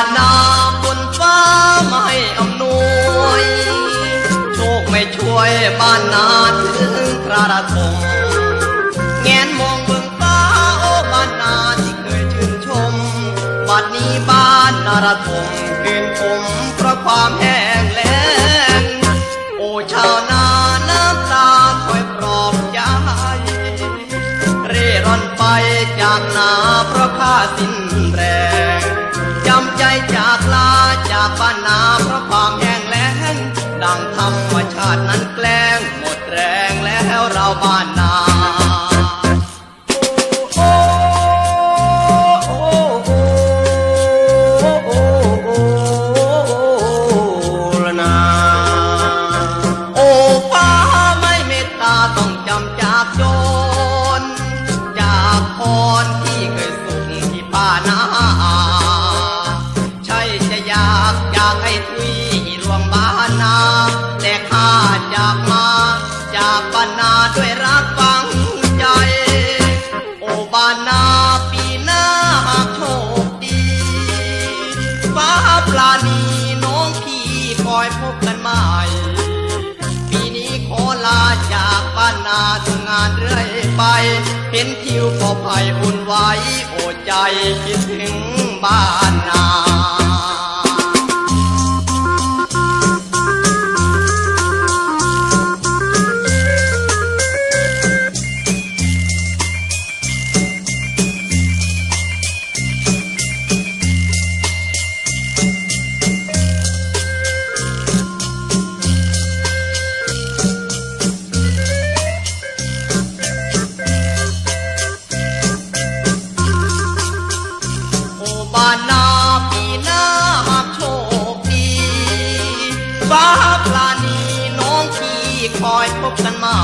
านนาบนฟ้าไม่อำนวย โชคไม่ช่วยบ้านนาถึงกระระทมแงนมองเบื้องฟ้าโอ้บ้านนาที่เคยชื่นชม บัดนี้บ้านนาระทมคืนผมเพราะความแห้งแล้ง โอ้ชาวนาน้ำตาคอยปลอบใจเร่ร่อนไปจากนาเพราะข้าสิ้นแรง จำใจจากลาจากบ้านนาเพราะความแห้งแล้งดังธรรมชาตินั้นแกล้งหมดแรงแล้วเราบ้านนา จากบ้านนาด้วยรักฝังใจ โอบ้านนาปีหน้าหากโชคดีฟ้าปลานีน้องพี่คอยพบกันใหม่ปีนี้ขอลาจากบ้านนาทำงานเรื่อยไป เห็นทิวพอภัยอุ่นไหวโอใจคิดถึงบ้านนา ฟ้าปลานีน้องพี่คอยพบกันใหม่